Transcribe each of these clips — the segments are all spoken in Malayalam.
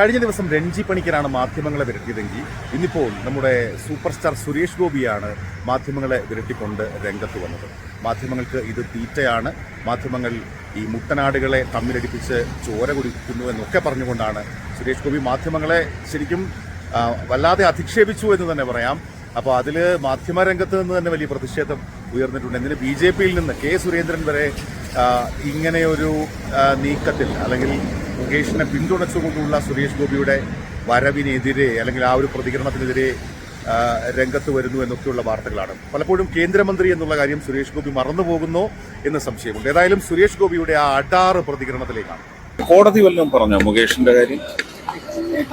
കഴിഞ്ഞ ദിവസം രഞ്ജി പണിക്കരാണ് മാധ്യമങ്ങളെ വിരട്ടിയതെങ്കിൽ ഇന്നിപ്പോൾ നമ്മുടെ സൂപ്പർ സ്റ്റാർ സുരേഷ് ഗോപിയാണ് മാധ്യമങ്ങളെ വിരട്ടിക്കൊണ്ട് രംഗത്ത് വന്നത്. മാധ്യമങ്ങൾക്ക് ഇത് തീറ്റയാണ്. മാധ്യമങ്ങൾ ഈ മുട്ടനാടുകളെ തമ്മിലടിപ്പിച്ച് ചോര കുടിക്കുന്നു എന്നൊക്കെ പറഞ്ഞുകൊണ്ടാണ് സുരേഷ് ഗോപി മാധ്യമങ്ങളെ ശരിക്കും വല്ലാതെ അധിക്ഷേപിച്ചു എന്ന് തന്നെ പറയാം. അപ്പോൾ അതിൽ മാധ്യമരംഗത്ത് നിന്ന് തന്നെ വലിയ പ്രതിഷേധം ഉയർന്നിട്ടുണ്ട്. എന്തിന് ബി ജെ പിയിൽ നിന്ന് കെ സുരേന്ദ്രൻ വരെ ഇങ്ങനെയൊരു നീക്കത്തിൽ അല്ലെങ്കിൽ മുകേഷിനെ പിന്തുണച്ചുകൊണ്ടുള്ള സുരേഷ് ഗോപിയുടെ വരവിനെതിരെ അല്ലെങ്കിൽ ആ ഒരു പ്രതികരണത്തിനെതിരെ രംഗത്ത് വരുന്നു എന്നൊക്കെയുള്ള വാർത്തകളാണ്. പലപ്പോഴും കേന്ദ്രമന്ത്രി എന്നുള്ള കാര്യം സുരേഷ് ഗോപി മറന്നുപോകുന്നോ എന്ന് സംശയമുണ്ട്. ഏതായാലും സുരേഷ് ഗോപിയുടെ ആ അടാറ് പ്രതികരണത്തിലേക്കാണ്. കോടതി വല്ലതും പറഞ്ഞോ മുകേഷിന്റെ കാര്യം?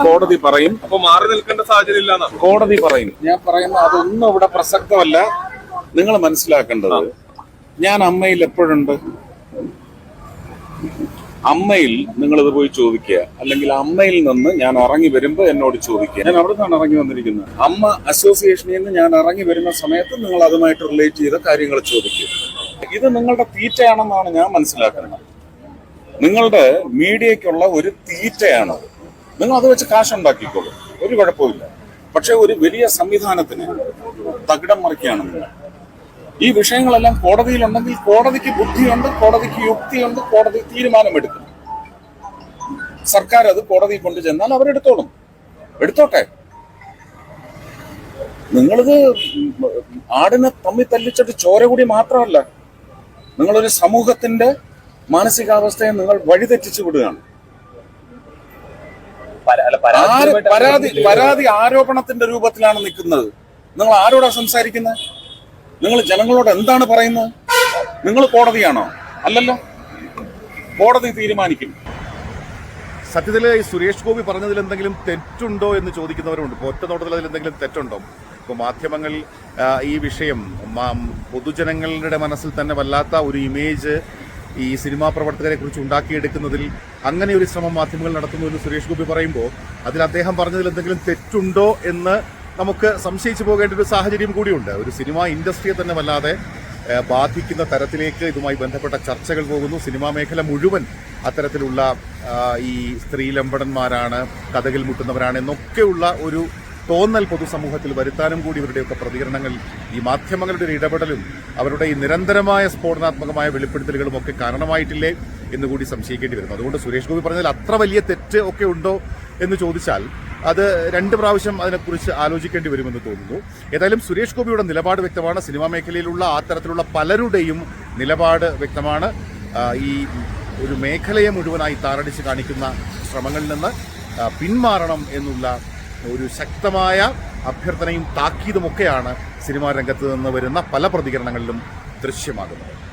കോടതി പറയും. അപ്പൊ മാറി നിൽക്കേണ്ട സാഹചര്യം ഇല്ല കോടതി പറയും. ഞാൻ പറയുന്ന അതൊന്നും ഇവിടെ പ്രസക്തമല്ല. നിങ്ങൾ മനസ്സിലാക്കേണ്ടത് ഞാൻ അമ്മയിൽ എപ്പോഴുണ്ട്? അമ്മയിൽ നിങ്ങൾ ഇത് പോയി ചോദിക്കുക. അല്ലെങ്കിൽ അമ്മയിൽ നിന്ന് ഞാൻ ഇറങ്ങി വരുമ്പോൾ എന്നോട് ചോദിക്കുക. ഞാൻ അവിടെ നിന്നാണ് ഇറങ്ങി വന്നിരിക്കുന്നത്. അമ്മ അസോസിയേഷനിൽ നിന്ന് ഞാൻ ഇറങ്ങി വരുന്ന സമയത്ത് നിങ്ങൾ അതുമായിട്ട് റിലേറ്റ് ചെയ്ത കാര്യങ്ങൾ ചോദിക്കുക. ഇത് നിങ്ങളുടെ തീറ്റയാണെന്നാണ് ഞാൻ മനസ്സിലാക്കുന്നത്. നിങ്ങളുടെ മീഡിയയ്ക്കുള്ള ഒരു തീറ്റയാണ് നിങ്ങൾ അത് വെച്ച് കാശ് ഉണ്ടാക്കിക്കോളൂ ഒരു കുഴപ്പമില്ല പക്ഷെ ഒരു വലിയ സംവിധാനത്തിന് തകിടം മറിക്കുകയാണ് നിങ്ങൾ. ഈ വിഷയങ്ങളെല്ലാം കോടതിയിലുണ്ടെങ്കിൽ കോടതിക്ക് ബുദ്ധിയുണ്ട് കോടതിക്ക് യുക്തിയുണ്ട് കോടതി തീരുമാനമെടുക്കും. സർക്കാർ അത് കോടതി കൊണ്ടു ചെന്നാൽ അവരെടുത്തോളും. എടുത്തോട്ടെ? നിങ്ങളിത് ആടിനെ തമ്മി തല്ലിച്ചിട്ട് ചോര കൂടി മാത്രമല്ല നിങ്ങളൊരു സമൂഹത്തിന്റെ മാനസികാവസ്ഥയെ നിങ്ങൾ വഴിതെറ്റിച്ചു വിടുകയാണ്. പരാതി പരാതി ആരോപണത്തിന്റെ രൂപത്തിലാണ് നിൽക്കുന്നത്. നിങ്ങൾ ആരോടാ സംസാരിക്കുന്നത് നിങ്ങൾ ജനങ്ങളോട് എന്താണ് പറയുന്നത്? നിങ്ങൾ കോടതിയാണോ? അല്ലല്ലോ. കോടതി തീരുമാനിക്കും. സത്യത്തിൽ ഈ സുരേഷ് ഗോപി പറഞ്ഞതിൽ എന്തെങ്കിലും തെറ്റുണ്ടോ എന്ന് ചോദിക്കുന്നവരുണ്ട്. ഒറ്റ നോട്ടത്തിൽ അതിൽ എന്തെങ്കിലും തെറ്റുണ്ടോ? ഇപ്പോൾ മാധ്യമങ്ങൾ ഈ വിഷയം പൊതുജനങ്ങളുടെ മനസ്സിൽ തന്നെ വല്ലാത്ത ഒരു ഇമേജ് ഈ സിനിമാ പ്രവർത്തകരെ കുറിച്ച് ഉണ്ടാക്കിയെടുക്കുന്നതിൽ അങ്ങനെ ഒരു ശ്രമം മാധ്യമങ്ങൾ നടത്തുന്നു എന്ന് സുരേഷ് ഗോപി പറയുമ്പോൾ അതിൽ അദ്ദേഹം പറഞ്ഞതിൽ എന്തെങ്കിലും തെറ്റുണ്ടോ എന്ന് നമുക്ക് സംശയിച്ചു പോകേണ്ട ഒരു സാഹചര്യം കൂടിയുണ്ട്. ഒരു സിനിമ ഇൻഡസ്ട്രിയെ തന്നെ വല്ലാതെ ബാധിക്കുന്ന തരത്തിലേക്ക് ഇതുമായി ബന്ധപ്പെട്ട ചർച്ചകൾ പോകുന്നു. സിനിമാ മേഖല മുഴുവൻ അത്തരത്തിലുള്ള ഈ സ്ത്രീ സ്ത്രീലമ്പടന്മാരാണ് കഥകിൽ മുട്ടുന്നവരാണ് എന്നൊക്കെയുള്ള ഒരു തോന്നൽ പൊതുസമൂഹത്തിൽ വരുത്താനും കൂടി ഇവരുടെയൊക്കെ പ്രതികരണങ്ങൾ ഈ മാധ്യമങ്ങളുടെ ഇടപെടലും അവരുടെ ഈ നിരന്തരമായ സ്ഫോടനാത്മകമായ വെളിപ്പെടുത്തലുകളും ഒക്കെ കാരണമായിട്ടില്ലേ എന്ന് കൂടി സംശയിക്കേണ്ടി വരുന്നു. അതുകൊണ്ട് സുരേഷ് ഗോപി പറഞ്ഞതിൽ അത്ര വലിയ തെറ്റ് ഒക്കെ ഉണ്ടോ എന്ന് ചോദിച്ചാൽ അത് രണ്ട് പ്രാവശ്യം അതിനെക്കുറിച്ച് ആലോചിക്കേണ്ടി വരുമെന്ന് തോന്നുന്നു. ഏതായാലും സുരേഷ് ഗോപിയുടെ നിലപാട് വ്യക്തമാണ്. സിനിമാ മേഖലയിലുള്ള ആ തരത്തിലുള്ള പലരുടെയും നിലപാട് വ്യക്തമാണ്. ഈ ഒരു മേഖലയെ മുഴുവനായി താറടിച്ച് കാണിക്കുന്ന ശ്രമങ്ങളിൽ നിന്ന് പിന്മാറണം എന്നുള്ള ഒരു ശക്തമായ അഭ്യർത്ഥനയും താക്കീതുമൊക്കെയാണ് സിനിമാ രംഗത്ത് നിന്ന് വരുന്ന പല പ്രതികരണങ്ങളിലും ദൃശ്യമാകുന്നത്.